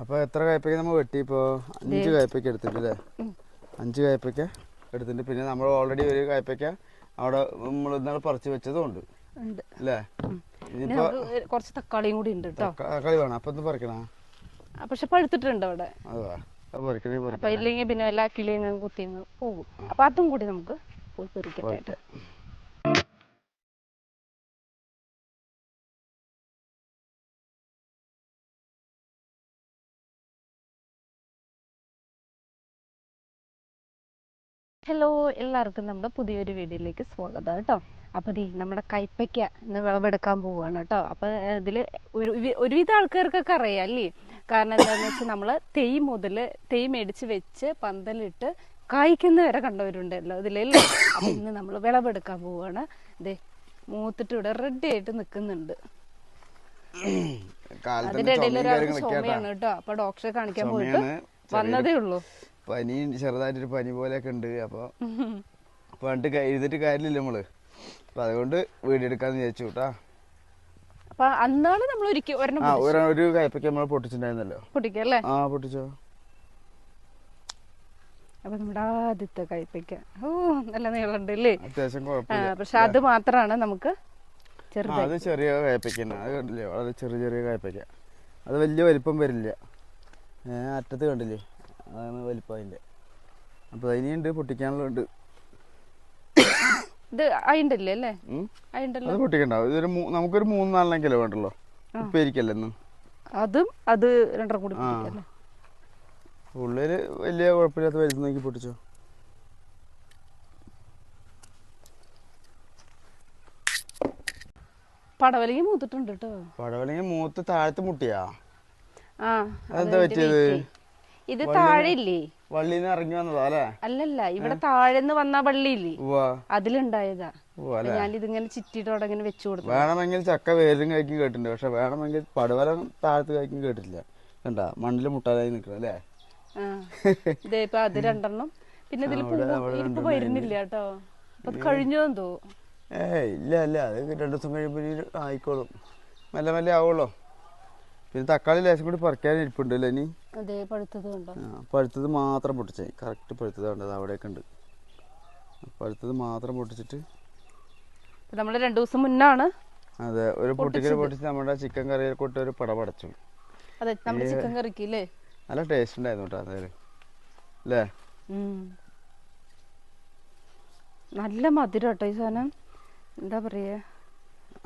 അപ്പൊ എത്ര കയ്പയ്ക്ക നമ്മൾ വെട്ടി ഇപ്പോ? അഞ്ച് കയ്പയ്ക്ക എടുത്തിട്ടില്ലേ? അഞ്ച് കയ്പയ്ക്ക എടുത്തിട്ട് പിന്നെ നമ്മൾ ഓൾറെഡി ഒരു കയ്പയ്ക്ക അവിടെ നമ്മൾ ഇന്നാൾ പറിച്ചു വെച്ചതും ഉണ്ട്. അല്ലേ ഇനിയിപ്പോ കുറച്ച് തക്കാളിയും കൂടി ഉണ്ട് കേട്ടോ തക്കാളി വേണം. അപ്പൊ പറിക്കണ? പക്ഷെ പഴുത്തിട്ടുണ്ട് അവിടെ. അപ്പൊ ഇല്ലെങ്കിൽ പിന്നെ എല്ലാ കിളിയും കുത്തി പോകും. അപ്പൊ അതും കൂടി നമുക്ക് പോയി പെറിക്കട്ടെ ഹലോ എല്ലാവർക്കും നമ്മുടെ പുതിയൊരു വീഡിയോയിലേക്ക് സ്വാഗതം കേട്ടോ. അപ്പോൾ ദേ നമ്മുടെ കൈപ്പയ്ക്ക ഇന്ന് വിളവെടുക്കാൻ പോവുകയാണ് കേട്ടോ. അപ്പോൾ ഇതിൽ ഒരു ഒരുവിധ ആൾക്കാർക്കൊക്കെ അറിയാം അല്ലേ? കാരണം എന്താണെന്ന് വെച്ചാൽ നമ്മൾ തെയ് മുതൽ തെയ് മേടിച്ച് വെച്ച് പന്തലിട്ട് കായ്ക്കുന്ന വരെ കണ്ടവരുണ്ടല്ലോ ഇതിലല്ലേ അപ്പം ഇന്ന് നമ്മൾ വിളവെടുക്കാൻ പോവുകയാണ്. ദേ മൂത്തിട്ട് ഇവിടെ റെഡി ആയിട്ട് നിൽക്കുന്നുണ്ട് അതിന്റെ ഇടയിൽ ഒരാൾ ചുമയാണ് കേട്ടോ. അപ്പോൾ ഡോക്ടറെ കാണിക്കാൻ പോയിട്ട് വന്നതേ ഉള്ളൂ. പനി ചെറുതായിട്ടൊരു പനി പോലെയൊക്കെ ഉണ്ട്. അപ്പൊ പണ്ട് എഴുതിട്ട് കാര്യമില്ല നമ്മൾ. അപ്പൊ അതുകൊണ്ട് വീഡിയോ എടുക്കാന്ന് വിചാരിച്ചു കേട്ടാ അപ്പൊ അന്നാണ് നമ്മൾ ഒരിക്കൽ ഒരെണ്ണം ആ ഒരു കയ്പയ്ക്ക് നമ്മൾ പൊട്ടിച്ചിട്ടുണ്ടായിരുന്നല്ലോ. പൊട്ടിക്കല്ലേ ആ പൊട്ടിച്ചോ. അപ്പൊ നമ്മുടെ ആദ്യത്തെ കയ്പയ്ക്ക ഓ നല്ല നീളമുണ്ട് അല്ലേ? അത്യാവശ്യം ആ, കുഴപ്പമില്ല. പക്ഷെ അത് മാത്രമാണ് നമുക്ക് അത് ചെറിയ കയ്പയ്ക്ക തന്നെ അത് കണ്ടില്ലേ? വളരെ ചെറിയ ചെറിയ കയ്പയ്ക്ക അത് വലിയ വലിപ്പം വരില്ല. അറ്റത്ത് കണ്ടില്ലേ? അതാണ് വലിപ്പം അതിന്റെ അപ്പോൾ പൊട്ടിക്കാനുള്ള ഉണ്ട് ഇത് അയിണ്ടല്ലേ അല്ലേ. അയിണ്ടല്ലോ. അത് പൊട്ടിക്കണ്ട. ഇതൊരു നമുക്കൊരു മൂന്ന് നാലെണ്ണം കിലോ വേണ്ടല്ലോ ഉപ്പേരിക്കല്ലേ ഇന്ന്? അതും അത് രണ്ടര കൂടി പൊട്ടിക്കല്ലേ? ഉള്ളിൽ വലിയ കുഴപ്പമില്ലാത്ത വലുത് നോക്കി പൊട്ടിച്ചോ? പടവലങ്ങി മൂത്തിട്ടുണ്ട് കേട്ടോ. പടവലങ്ങി മൂത്ത് താഴത്ത് മുട്ടിയാ? ആ അതെന്താ പറ്റിയത്? ഇത് താഴെ ഇല്ലേ വള്ളിന്ന് ഇറങ്ങി വന്നതാ അല്ലേ? അല്ലല്ല ഇവിടെ താഴെന്ന് വന്ന വള്ളിയില്ലേ? അതിലുണ്ടായതാ. ഞാൻ ഇതിങ്ങനെ ചിറ്റിട്ടോടെ ഇങ്ങനെ വെച്ചു കൊടുത്തു. വേണമെങ്കിൽ ചക്ക വേരും കഴിക്കും കേട്ടിട്ടുണ്ട് പക്ഷെ വേണമെങ്കിൽ പടവലം താഴത്ത് കഴിക്കും കേട്ടിട്ടില്ല. കണ്ടാ മണ്ണിൽ മുട്ടാതായി നിക്കണം അല്ലേ? ഇതേ ഇപ്പൊ അത് രണ്ടെണ്ണം. പിന്നെ ഇതിൽ ഇപ്പൊ വരുന്നില്ല കേട്ടോ. അപ്പൊ കഴിഞ്ഞു ഏയ് ഇല്ല ഇല്ല. അത് രണ്ടു ദിവസം കഴിയുമ്പോൾ ആയിക്കോളും. മെല്ലെ മെല്ലെ ആവുള്ളൂ. പിന്നെ തക്കാളി ലേശം കൂടി പറിക്കാൻ ഇരിപ്പുണ്ടല്ലോ ഇനി? പഴുത്തത് മാത്രം പൊട്ടിച്ചേ. കറക്റ്റ് പഴുത്തത് കണ്ടത് അവിടെയൊക്കെ ഉണ്ട്. പഴുത്തത് മാത്രം പൊട്ടിച്ചിട്ട് നമ്മൾ രണ്ടു ദിവസം മുന്നാണ് അതെ ഒരു പൊട്ടിക്കൽ പൊട്ടിച്ച് നമ്മുടെ ചിക്കൻ കറിയിൽ കൊട്ട് ഒരു പട പടച്ചു. അതെ നമ്മുടെ ചിക്കൻ കറിക്ക് അല്ലേ നല്ല ടേസ്റ്റ് ഉണ്ടായിരുന്നു കേട്ടോ അതെ. അല്ലേ നല്ല മധുരം കേട്ടോ ഈ സാധനം. എന്താ പറയാ?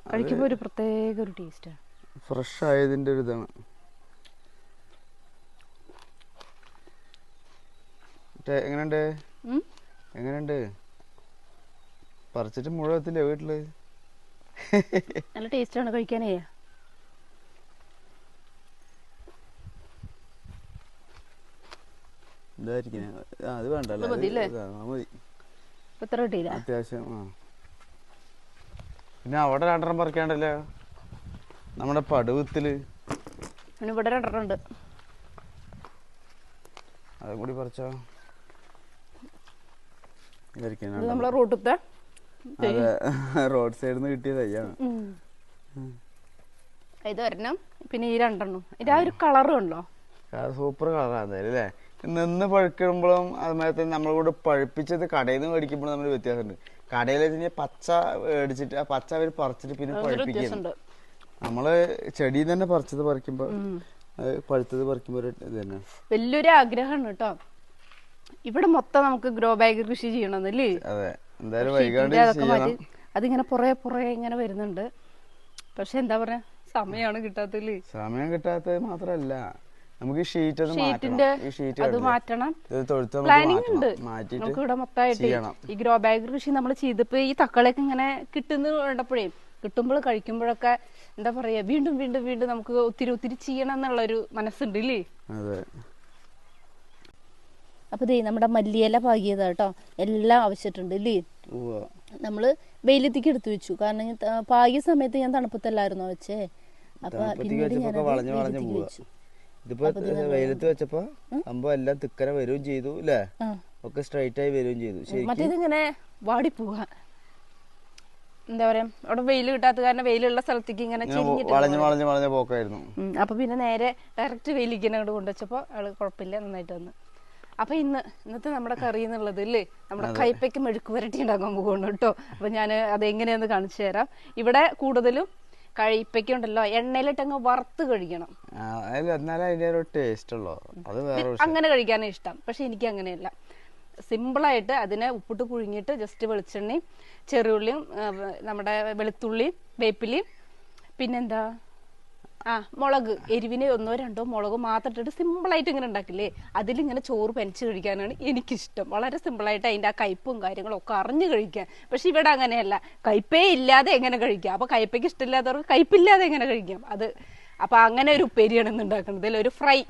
കഴിക്കുമ്പോൾ ഒരു പ്രത്യേക ഒരു ടേസ്റ്റാണ് ഫ്രഷ് ആയതിന്റെ ഒരു ഇതാണ്. എങ്ങനെയുണ്ട്? എങ്ങനെയുണ്ട്? പറിച്ചിട്ട് മുഴുവത്തില്ലേ വീട്ടിൽ? നല്ല ടേസ്റ്റാണ് കഴിക്കാനേ. ആ, അത് ഇത്ര അത്യാവശ്യം പിന്നെ അവിടെ രണ്ടെണ്ണം പറിക്കാണ്ടല്ലോ? നമ്മുടെ പടുവത്തിൽ. ഇവിടെ രണ്ടെണ്ണം ഉണ്ട്. അതും കൂടി പറിച്ചോ? ഇത് നമ്മളെ റോട്ടിലത്തെ റോഡ് സൈഡിൽ നിന്ന് കിട്ടിയ തയ്യാണ് ഇത് ഒരെണ്ണം പിന്നെ ഈ രണ്ടെണ്ണം. ഇത് ആ ഒരു കളറും ഉണ്ടോ സൂപ്പർ കളറാണ് അല്ലേ നിന്ന് പഴുക്കുമ്പോഴും അതുമാതിരി തന്നെ നമ്മളെ കൂടെ പഴുപ്പിച്ചത് കടയിൽ നിന്ന് മേടിക്കുമ്പോഴും നമ്മൾ വ്യത്യാസമുണ്ട്. കടയിൽ വെച്ച് പച്ച മേടിച്ചിട്ട് ആ പച്ച അവർ പറിച്ചിട്ട് പിന്നെ അതൊരു നമ്മൾ ചെടിയിൽ തന്നെ പറിച്ചത് പറിക്കുമ്പോ പഴുത്തത് പറിക്കുമ്പോ ഇത് തന്നെ. വലിയൊരു ആഗ്രഹമാണ് കേട്ടോ. ഇവിടെ മൊത്തം നമുക്ക് ഗ്രോ ബാഗ് കൃഷി ചെയ്യണമെന്നല്ലേ അതെ. എന്തായാലും പക്ഷേ വൈകാണ്ട് അതൊക്കെ ചെയ്യണം. മാറ്റി. അതിങ്ങനെ പുറകെ പുറകെ ഇങ്ങനെ വരുന്നുണ്ട്. പക്ഷെ എന്താ പറയാ? സമയമാണ് കിട്ടാത്തല്ലേ സമയം കിട്ടാത്തത് മാത്രല്ല. നമുക്ക് ഷീറ്റ് ഷീറ്റ് അത് മാറ്റണം. നമുക്ക് പ്ലാനിങ് ഉണ്ട്. നമുക്ക് ഇവിടെ മൊത്തമായിട്ട് ഈ ഗ്രോ ബാഗ് കൃഷി നമ്മൾ ചെയ്തപ്പോ ഈ തക്കളൊക്കെ ഇങ്ങനെ കിട്ടുന്ന കണ്ടപ്പോഴേ കിട്ടുമ്പോൾ കഴിക്കുമ്പോഴൊക്കെ എന്താ പറയാ വീണ്ടും വീണ്ടും വീണ്ടും നമുക്ക് ഒത്തിരി ഒത്തിരി ചെയ്യണം എന്നുള്ള ഒരു മനസ്സുണ്ട് ഇല്ലേ? അപ്പൊ ദേ നമ്മുടെ മല്ലിയില പാകിയതാ കേട്ടോ. എല്ലാം ആവശ്യമുണ്ട് ഇല്ലേ. നമ്മൾ വെയിലത്തേക്ക് എടുത്തു വെച്ചു. കാരണം പാകിയ സമയത്ത് ഞാൻ തണുപ്പത്തല്ലായിരുന്നോ വെച്ചേ? അപ്പൊ പിന്നീട് വളഞ്ഞു വെയിലത്തേക്ക് വെച്ചു. ഇതിപ്പോ വെയിലത്ത് വെച്ചപ്പോ സംഭവം എല്ലാം വരികയും ചെയ്തു അല്ലേ ഒക്കെ സ്ട്രൈറ്റ് ആയി വരികയും ചെയ്തു. മറ്റേത് ഇങ്ങനെ വാടി പോവാ എന്താ പറയാ അവിടെ വെയിൽ കിട്ടാത്ത കാരണം വെയിലുള്ള സ്ഥലത്തേക്ക് ഇങ്ങനെ വളഞ്ഞു വളഞ്ഞു വളഞ്ഞ് പോക്കായിരുന്നു. അപ്പൊ പിന്നെ നേരെ ഡയറക്റ്റ് വെയിലേക്ക് അങ്ങോട്ട് കൊണ്ടുവച്ചപ്പോ ആൾ കുഴപ്പമില്ല നന്നായിട്ട് വന്നു. അപ്പൊ ഇന്ന് ഇന്നത്തെ നമ്മുടെ കറി എന്നുള്ളത് അല്ലേ നമ്മുടെ കൈപ്പയ്ക്ക് മെഴുക്ക് വരട്ടി ഉണ്ടാക്കാൻ പോകുന്നു കേട്ടോ. അപ്പൊ ഞാൻ അതെങ്ങനെയാന്ന് കാണിച്ചു തരാം. ഇവിടെ കൂടുതലും കഴിപ്പയ്ക്കുണ്ടല്ലോ എണ്ണയിലിട്ട് അങ്ങ് വറുത്ത് കഴിക്കണം. അത്. അങ്ങനെ കഴിക്കാനേ ഇഷ്ടം. പക്ഷെ എനിക്ക് അങ്ങനെയല്ല. സിമ്പിളായിട്ട് അതിനെ ഉപ്പിട്ട് പുഴുങ്ങിയിട്ട് ജസ്റ്റ് വെളിച്ചെണ്ണയും ചെറിയുള്ളിയും ആ, നമ്മുടെ വെളുത്തുള്ളിയും വേപ്പിലയും പിന്നെന്താ? ആ മുളക്. എരിവിന് ഒന്നോ രണ്ടോ മുളക് മാത്രം ഇട്ടിട്ട് സിമ്പിളായിട്ട് ഇങ്ങനെ ഉണ്ടാക്കില്ലേ? അതിലിങ്ങനെ ചോറ് പനിച്ച് കഴിക്കാനാണ് എനിക്കിഷ്ടം. വളരെ സിമ്പിളായിട്ട് അതിന്റെ ആ കയ്പും കാര്യങ്ങളും ഒക്കെ അറിഞ്ഞു കഴിക്കാൻ. പക്ഷെ ഇവിടെ അങ്ങനെയല്ല. കയ്പേ ഇല്ലാതെ എങ്ങനെ കഴിക്കാം? അപ്പൊ കയ്പയ്ക്ക് ഇഷ്ടമില്ലാത്തവർക്ക് കയ്പില്ലാതെ എങ്ങനെ കഴിക്കാം? അത് അപ്പൊ അങ്ങനെ ഒരു ഉപ്പേരിയാണ് ഇന്ന് ഉണ്ടാക്കുന്നത്. ഒരു ഫ്രൈ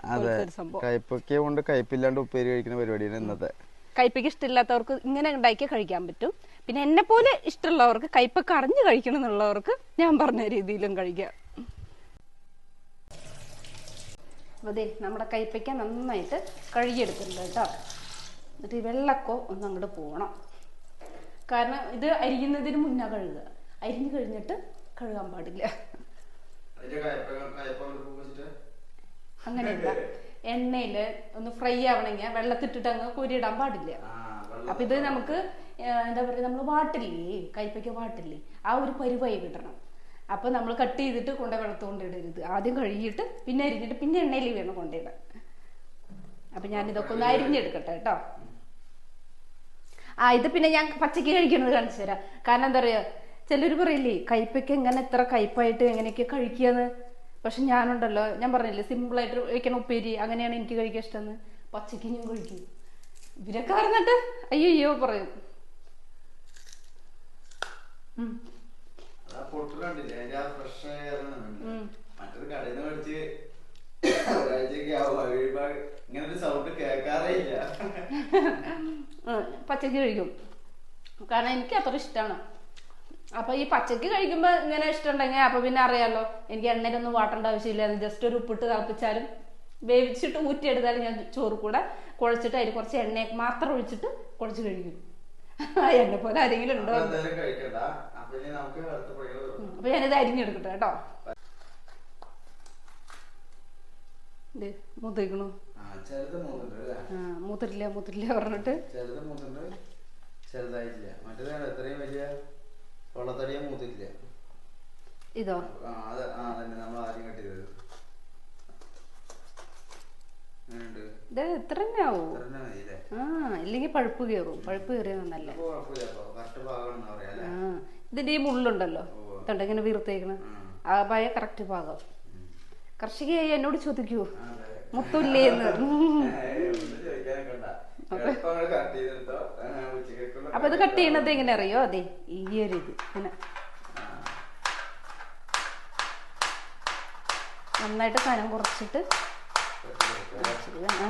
സംഭവം. കയ്പൊക്കെ കൊണ്ട് കയ്പില്ലാണ്ട് ഉപ്പേരി കഴിക്കുന്ന പരിപാടിയാണ് ഇന്നത്തെ. കയ്പയ്ക്ക് ഇഷ്ടമില്ലാത്തവർക്ക് ഇങ്ങനെ ഉണ്ടാക്കി കഴിക്കാൻ പറ്റും. പിന്നെ എന്നെ പോലെ ഇഷ്ടമുള്ളവർക്ക് കയ്പൊക്കെ അറിഞ്ഞു കഴിക്കണം എന്നുള്ളവർക്ക് ഞാൻ പറഞ്ഞ രീതിയിലും കഴിക്കാം. ദേ നമ്മുടെ കയ്പയ്ക്ക നന്നായിട്ട് കഴുകിയെടുക്കുന്നുണ്ട് കേട്ടോ. എന്നിട്ട് ഈ വെള്ളക്കോ ഒന്ന് അങ്ങോട്ട് പോകണം കാരണം ഇത് അരിയുന്നതിന് മുന്നേ കഴുകുക. അരിഞ്ഞു കഴിഞ്ഞിട്ട് കഴുകാൻ പാടില്ല. അങ്ങനെയല്ല. എണ്ണയിൽ ഒന്ന് ഫ്രൈ ആവണമെങ്കിൽ വെള്ളത്തിട്ടിട്ട് അങ്ങ് കോരിയിടാൻ പാടില്ല. അപ്പൊ ഇത് നമുക്ക് എന്താ പറയുക നമ്മൾ വാട്ടില്ലേ? കൈപ്പയ്ക്ക വാട്ടില്ലേ? ആ ഒരു പരുവായി കിട്ടണം. അപ്പൊ നമ്മൾ കട്ട് ചെയ്തിട്ട് കൊണ്ട വെള്ളത്ത് ഇടരുത് ആദ്യം കഴുകിയിട്ട് പിന്നെ അരിഞ്ഞിട്ട് പിന്നെ എണ്ണയിൽ വേണം കൊണ്ടിടാൻ അപ്പൊ ഞാൻ ഇതൊക്കെ ഒന്ന് അരിഞ്ഞെടുക്കട്ടെ കേട്ടോ. ആ ഇത് പിന്നെ ഞാൻ പച്ചക്ക് കഴിക്കുന്നത് കാണിച്ചു തരാം. കാരണം എന്താ പറയാ ചിലർ പറയില്ലേ കയ്പയ്ക്ക് എങ്ങനെ എത്ര കയ്പായിട്ട് എങ്ങനെയൊക്കെ കഴിക്കുകയെന്ന് പക്ഷെ ഞാനുണ്ടല്ലോ ഞാൻ പറഞ്ഞില്ലേ സിമ്പിളായിട്ട് കഴിക്കണ ഉപ്പേരി അങ്ങനെയാണ് എനിക്ക് കഴിക്കാൻ ഇഷ്ടമെന്ന്. പച്ചക്ക് ഞാൻ കഴിക്കും. ഇവരൊക്കെ പറഞ്ഞിട്ട് അയ്യോ അയ്യോ പറയും ഉം. ഉം. മറ്റത് കടയിൽ നിന്ന് മേടിച്ച് ഒരാഴ്ചയൊക്കെ ആവും. ഇങ്ങനെ ഒരു സൗണ്ട് കേൾക്കാറേ ഇല്ല. പച്ചക്ക് കഴിക്കും. കാരണം എനിക്ക് അത്ര ഇഷ്ടമാണ് അപ്പൊ ഈ പച്ചക്ക് കഴിക്കുമ്പോ ഇങ്ങനെ ഇഷ്ടമുണ്ടെങ്കിൽ അപ്പൊ പിന്നെ അറിയാലോ എനിക്ക് എണ്ണയിലൊന്നും വാട്ടേണ്ട ആവശ്യമില്ല. ജസ്റ്റ് ഒരു ഉപ്പിട്ട് തിളപ്പിച്ചാലും വേവിച്ചിട്ട് ഊറ്റിയെടുത്താലും ഞാൻ ചോറ് കൂടെ കുഴച്ചിട്ട് അതിൽ കുറച്ച് എണ്ണയൊക്കെ മാത്രം ഒഴിച്ചിട്ട് കുഴച്ച് കഴിക്കും. ആ എന്നെ പോലെ ആരെങ്കിലും ഉണ്ടോ? അപ്പൊ ഞാനിത് അരിഞ്ഞെടുക്കട്ടെ കേട്ടോ. മൂത്തിരിക്കണു മൂത്തിട്ടില്ല മൂത്തിട്ടില്ല പറഞ്ഞിട്ട്. ചെറുതായിട്ടില്ല. മറ്റേത് എത്രയും വലിയ പൊള്ളത്തടിയെ മൂത്തിട്ടില്ല. ഇതോ? ആ അത് ആ തന്നെ നമ്മൾ ആദ്യം കെട്ടിയത് ഇത്ര തന്നെ ആവോ? ആ ഇല്ലെങ്കിൽ പഴുപ്പ് കയറും. പഴുപ്പ് കയറിയ നല്ല ആ ഇതിന്റെ ഈ മുള്ളുണ്ടല്ലോ. തൊണ്ട ഇങ്ങനെ വീർത്തേക്കണ. ആ പായ കറക്റ്റ് പാകം കർഷകയായി എന്നോട് ചോദിക്കൂ. ആ, ഉച്ചയ്ക്കുള്ള അപ്പൊ ഇത് കട്ട് ചെയ്യണത് എങ്ങനെ അറിയോ? അതെ ഈ ഒരു ഇത്. നന്നായിട്ട് കനം കുറച്ചിട്ട് ആ.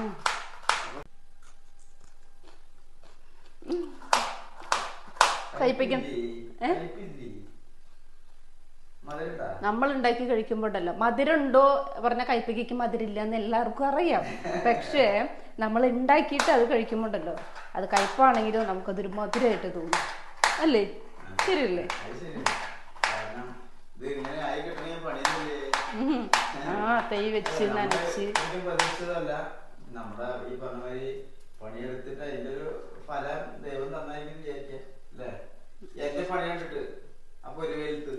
നമ്മൾ ഉണ്ടാക്കി കഴിക്കുമ്പോണ്ടല്ലോ. മധുരമുണ്ടോ പറഞ്ഞ കൈപ്പയ്ക്ക് മധുരില്ല എന്ന് എല്ലാവർക്കും അറിയാം. പക്ഷേ നമ്മൾ ഉണ്ടാക്കിയിട്ട് അത് കഴിക്കുമ്പോണ്ടല്ലോ. അത് കയ്പാണെങ്കിലും നമുക്കതൊരു മധുരമായിട്ട് തോന്നും. അല്ലേ? ശരിയല്ലേ. ആ തൈ വെച്ച് നനച്ച്. നമ്മുടെ ഈ പറഞ്ഞ പണിയെടുത്തിട്ട് അതിന്റെ ഒരു ഫലം ദൈവം നന്നായിരിക്കും വിചാരിക്കാം അല്ലേ? എന്റെ പണി കണ്ടിട്ട്. അപ്പൊ ഒരു വെയിലത്ത്.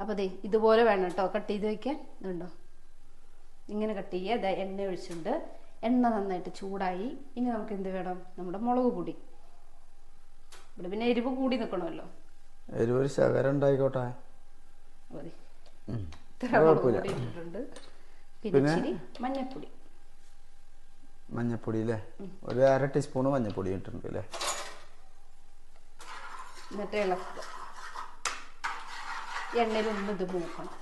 അപ്പൊ ദേ ഇതുപോലെ വേണം കേട്ടോ. കട്ട് ചെയ്ത് വെക്കാൻ. ഇതുണ്ടോ? ഇങ്ങനെ കട്ട് ചെയ്യുക. ദാ എണ്ണ ഒഴിച്ചിട്ടുണ്ട്. എണ്ണ നന്നായിട്ട് ചൂടായി. ഇനി നമുക്ക് എന്ത് വേണം? നമ്മുടെ മുളക് പൊടി. ഇവിടെ പിന്നെ എരിവ് കൂടി നിൽക്കണമല്ലോ എരിവ് ശകരം ഉണ്ടായിക്കോട്ടെ. മതി. ഉം. ഇത്ര മുളക് പൊടി ഇട്ടിട്ടുണ്ട്. പിന്നെ പിന്നെ? ഇച്ചിരി മഞ്ഞപ്പൊടി. മഞ്ഞപ്പൊടി അല്ലേ ഒരു അര ടീസ്പൂൺ മഞ്ഞപ്പൊടി ഇട്ടിട്ടുണ്ട് അല്ലേ എന്നിട്ട് ഇളക്കുക. എണ്ണയിൽ ഒന്ന് ഇത് മൂക്കണം.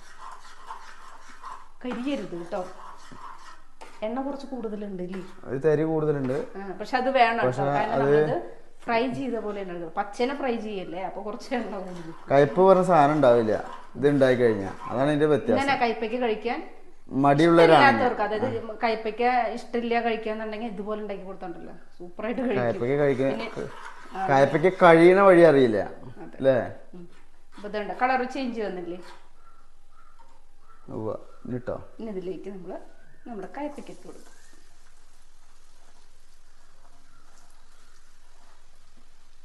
കരിയരുത് കേട്ടോ. എണ്ണ കുറച്ച് കൂടുതലുണ്ട് ഒരു തരി കൂടുതലുണ്ട്. പക്ഷെ അത് വേണം ഫ്രൈ ചെയ്ത പോലെ പച്ചനെ ഫ്രൈ ചെയ്യല്ലേ? അപ്പൊ കുറച്ച് എണ്ണ കയ്പ് പറഞ്ഞ സാധനം ഉണ്ടാവില്ല. ഇത് ഉണ്ടായി കഴിഞ്ഞാൽ അതാണ് ഇതിന്റെ വ്യത്യാസം. കയ്പയ്ക്ക് കഴിക്കാൻ? മടിയുള്ള ഇല്ലാത്തവർക്ക് അതായത് കയ്പയ്ക്ക ഇഷ്ടമില്ല കഴിക്കാന്നുണ്ടെങ്കിൽ ഇതുപോലെ ഉണ്ടാക്കി കൊടുത്തോണ്ടല്ലോ സൂപ്പറായിട്ട് കഴിക്കും. കഴിക്കാൻ കഴിയണ വഴി അറിയില്ല. അല്ലേ? ഇതുണ്ട്. കളർ ചേഞ്ച് വന്നില്ലേ? ഇട്ടോ ഇനി ഇതിലേക്ക് നമ്മൾ നമ്മുടെ കയ്പയ്ക്ക് ഇട്ട് കൊടുക്കും.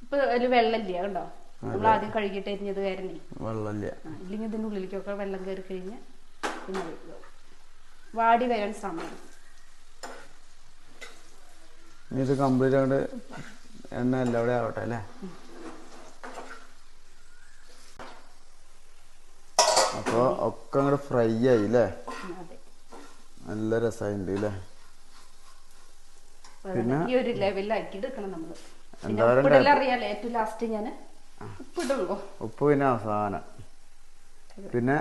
ഇപ്പൊ അതിൽ വെള്ളമില്ല കണ്ടോ? നമ്മൾ ആദ്യം കഴുകിയിട്ട് എരിഞ്ഞത് കാരണേ വെള്ളമില്ല. ഇല്ലെങ്കിൽ ഇതിന്റെ ഉള്ളിലേക്കൊക്കെ വെള്ളം കയറി കഴിഞ്ഞ് പിന്നെ വാടി വരാൻ സമയം. ഇത് കംപ്ലീറ്റ് അങ്ങോട്ട് എണ്ണ എല്ലാവിടെ ആവട്ടെ അല്ലേ? അപ്പോൾ ഒക്കെ അങ്ങോട്ട് ഫ്രൈ ആയി അല്ലേ? നല്ല രസമുണ്ട് അല്ലേ? പിന്നെ ഈ ഒരു ലെവലിലാക്കി എടുക്കണം പിന്നെ എന്താ? ഉപ്പിടെല്ലാം അറിയാലോ ഏറ്റവും ലാസ്റ്റ് ഞാൻ ഉപ്പിടുള്ളൂ. ഉപ്പ് പിന്നെ അവസാനം. പിന്നെ?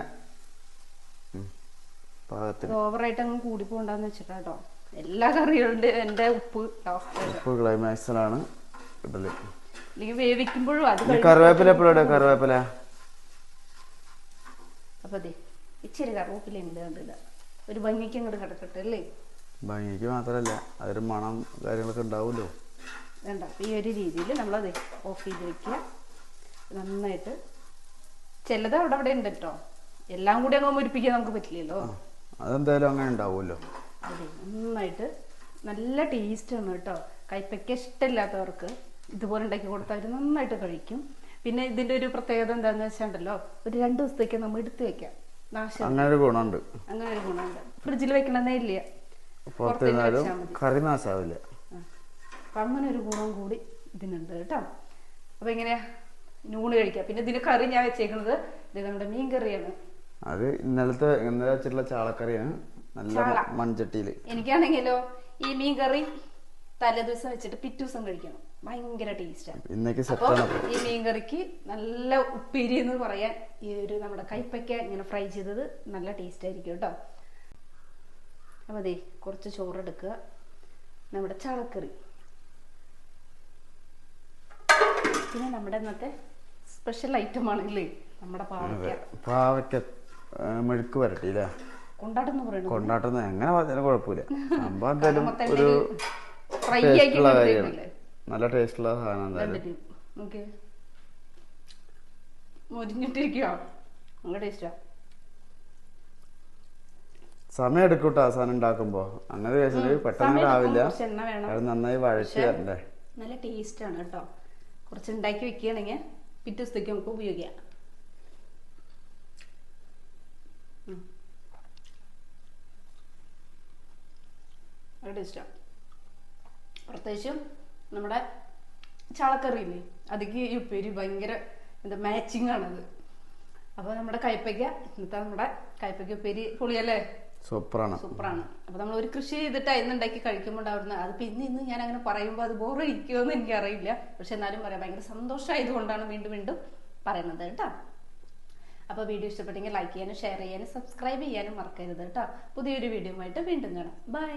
പാകത്തിന്. ഓവറായിട്ട് അങ്ങ് കൂടി പോകണ്ടെന്ന് വെച്ചിട്ടാട്ടോ. എല്ലാ കറികളുടെ എന്റെ ഉപ്പ് ഉപ്പ് ക്ലൈമാക്സിലാണ് ഇടൽ വേവിക്കുമ്പോഴും അത് കറിവേപ്പില എപ്പോഴും ഇടുക കറിവേപ്പില. അപ്പൊ അതെ ഇച്ചിരി കറിവേപ്പില ഉണ്ട് കണ്ടില്ല ഒരു ഭംഗിക്ക് അങ്ങോട്ട് കിടക്കട്ടെ അല്ലേ? ഭംഗിക്ക് മാത്രമല്ല അതൊരു മണം കാര്യങ്ങളൊക്കെ ഉണ്ടാവുമല്ലോ. വേണ്ട ഈ ഒരു രീതിയിൽ നമ്മളത് ഓഫ് ചെയ്ത് വെക്കുക. നന്നായിട്ട്. ചിലത് അവിടെ അവിടെ ഉണ്ട് കേട്ടോ എല്ലാം കൂടി അങ്ങ് മുരിപ്പിക്കാൻ നമുക്ക് പറ്റില്ലല്ലോ. അതെന്തായാലും അങ്ങനെ ഉണ്ടാവുമല്ലോ. അതെ നന്നായിട്ട് നല്ല ടേസ്റ്റാണ് കേട്ടോ കൈപ്പയ്ക്ക് ഇഷ്ടമില്ലാത്തവർക്ക് ഇതുപോലെ ഉണ്ടാക്കി കൊടുത്താൽ അവർ നന്നായിട്ട് കഴിക്കും. പിന്നെ ഇതിന്റെ ഒരു പ്രത്യേകത എന്താണെന്ന് വെച്ചാണ്ടല്ലോ ഒരു രണ്ട് ദിവസത്തേക്ക് നമ്മൾ എടുത്തു വെക്കാം. നാശം. അങ്ങനെ ഒരു ഗുണമുണ്ട്. അങ്ങനെ ഒരു ഗുണമുണ്ട്. ഫ്രിഡ്ജിൽ വെക്കണമെന്നേ ഇല്ല? പുറത്തിരുന്നാലും കറി നാശാവില്ല. ആ. അങ്ങനെ ഒരു ഗുണം കൂടി ഇതിനുണ്ട് കേട്ടോ. അപ്പൊ എങ്ങനെയാ? നൂണ് കഴിക്കാം. പിന്നെ ഇതിന് കറി ഞാൻ വെച്ചേക്കുന്നത് ഇത് നമ്മുടെ മീൻ കറിയാണ് അത് ഇന്നലത്തെ ഇന്നലെ വെച്ചിട്ടുള്ള ചാളക്കറിയാണ്. നല്ല. മൺചട്ടിയിൽ എനിക്കാണെങ്കിലോ ഈ മീൻ കറി തലേ ദിവസം വെച്ചിട്ട് പിറ്റേ ദിവസം കഴിക്കണം. ഭയങ്കര ടേസ്റ്റാണ് ആണ് അപ്പൊ സെറ്റാണ് ഈ മീൻകറിക്ക് നല്ല ഉപ്പേരി എന്ന് പറയാൻ ഈ ഒരു നമ്മുടെ കൈപ്പയ്ക്ക ഇങ്ങനെ ഫ്രൈ ചെയ്തത് നല്ല ടേസ്റ്റ് ആയിരിക്കും കേട്ടോ. അപ്പൊ അതെ കുറച്ച് ചോറെടുക്കുക. നമ്മുടെ ചാളക്കറി. പിന്നെ നമ്മുടെ ഇന്നത്തെ സ്പെഷ്യൽ ഐറ്റം ആണല്ലേ? നമ്മുടെ പാവയ്ക്ക. പാവയ്ക്ക മെഴുക്ക് വരട്ടി അല്ലേ കൊണ്ടാട്ടം കൊണ്ടാട്ടുന്ന എങ്ങനെ പറഞ്ഞാലും കുഴപ്പമില്ല. സംഭവം എന്തായാലും ഒരു ഫ്രൈ ആക്കി നല്ല ടേസ്റ്റുള്ള സാധനം എന്തായാലും. ഓക്കെ. നല്ല ടേസ്റ്റാ. സമയം എടുക്കും കേട്ടോ അവസാനം ഉണ്ടാക്കുമ്പോ. അങ്ങനെ വെച്ചാൽ പെട്ടെന്ന് ആവില്ല നന്നായി വഴച്ചേ നല്ല ടേസ്റ്റ് ആണ് കേട്ടോ. കുറച്ച് ഉണ്ടാക്കി വെക്കുകയാണെങ്കിൽ പിറ്റേ ദിവസത്തേക്ക് നമുക്ക് ഉപയോഗിക്കാം. ടേസ്റ്റാണ് പ്രത്യേകിച്ചും നമ്മുടെ ചാളക്കറിയില്ലേ? അതിക്ക് ഈ ഉപ്പേരി ഭയങ്കര എന്താ മാച്ചിങ് ആണത്. അപ്പൊ നമ്മുടെ കയ്പ്പയ്ക്ക ഇന്നത്തെ നമ്മുടെ കയ്പ്പയ്ക്ക ഉപ്പേരി പൊളിയല്ലേ? സൂപ്പറാണ്. സൂപ്പറാണ്. അപ്പൊ നമ്മൾ ഒരു കൃഷി ചെയ്തിട്ട് അതിന് ഉണ്ടാക്കി കഴിക്കുമ്പോൾ ഉണ്ടാവുന്ന അത് പിന്നെ ഇന്ന് ഞാൻ അങ്ങനെ പറയുമ്പോൾ അത് ബോറടിക്കുമെന്ന് എനിക്കറിയില്ല. പക്ഷെ എന്നാലും പറയാം ഭയങ്കര സന്തോഷമായതുകൊണ്ടാണ് വീണ്ടും വീണ്ടും പറയുന്നത് കേട്ടോ. അപ്പോൾ വീഡിയോ ഇഷ്ടപ്പെട്ടെങ്കിൽ ലൈക്ക് ചെയ്യാനും ഷെയർ ചെയ്യാനും സബ്സ്ക്രൈബ് ചെയ്യാനും മറക്കരുത് കേട്ടോ. പുതിയൊരു വീഡിയോ ആയിട്ട് വീണ്ടും കാണാം. ബൈ